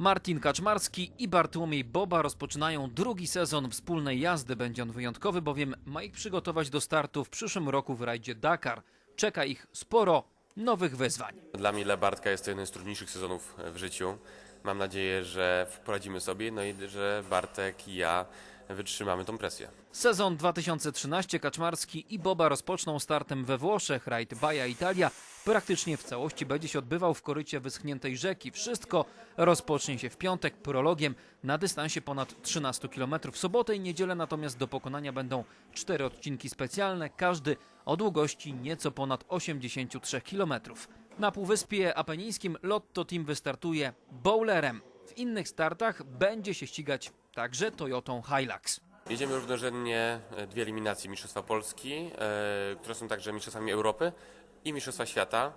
Martin Kaczmarski i Bartłomiej Boba rozpoczynają drugi sezon wspólnej jazdy. Będzie on wyjątkowy, bowiem ma ich przygotować do startu w przyszłym roku w rajdzie Dakar. Czeka ich sporo nowych wyzwań. Dla mnie, dla Bartka jest to jeden z trudniejszych sezonów w życiu. Mam nadzieję, że poradzimy sobie, no i że Bartek i ja wytrzymamy tą presję. Sezon 2013 Kaczmarski i Boba rozpoczną startem we Włoszech. Rajd Baja Italia praktycznie w całości będzie się odbywał w korycie wyschniętej rzeki. Wszystko rozpocznie się w piątek prologiem na dystansie ponad 13 km. W sobotę i niedzielę natomiast do pokonania będą cztery odcinki specjalne, każdy o długości nieco ponad 83 km. Na Półwyspie Apenińskim Lotto Team wystartuje bowlerem. W innych startach będzie się ścigać także Toyotą Hilux. Jedziemy równorzędnie e, dwie eliminacje Mistrzostwa Polski, e, które są także Mistrzostwami Europy i Mistrzostwa Świata.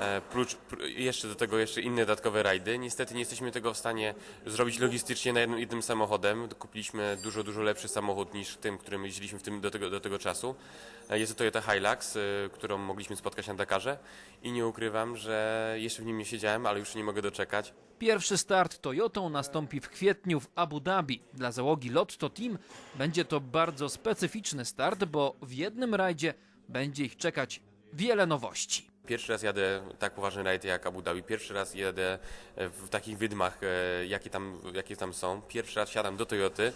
E, Prócz, pr- jeszcze do tego jeszcze inne dodatkowe rajdy. Niestety nie jesteśmy tego w stanie zrobić logistycznie na jednym, jednym samochodem. Kupiliśmy dużo, dużo lepszy samochód niż tym, którym jeździliśmy w tym, do, tego, do tego czasu. E, Jest to Toyota Hilux, e, którą mogliśmy spotkać na Dakarze i nie ukrywam, że jeszcze w nim nie siedziałem, ale już nie mogę doczekać. Pierwszy start Toyotą nastąpi w kwietniu w Abu Dhabi. Dla załogi Lotto Team będzie to bardzo specyficzny start, bo w jednym rajdzie będzie ich czekać wiele nowości. Pierwszy raz jadę tak poważny rajd jak Abu Dhabi, pierwszy raz jadę w takich wydmach, e, jakie tam, jakie tam są. Pierwszy raz siadam do Toyoty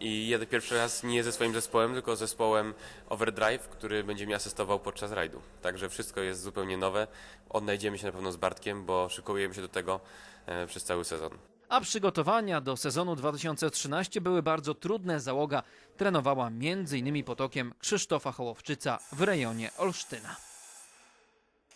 i jadę pierwszy raz nie ze swoim zespołem, tylko zespołem Overdrive, który będzie mi asystował podczas rajdu. Także wszystko jest zupełnie nowe. Odnajdziemy się na pewno z Bartkiem, bo szykujemy się do tego e, przez cały sezon. A przygotowania do sezonu 2013 były bardzo trudne. Załoga trenowała m.in. potokiem Krzysztofa Hołowczyca w rejonie Olsztyna.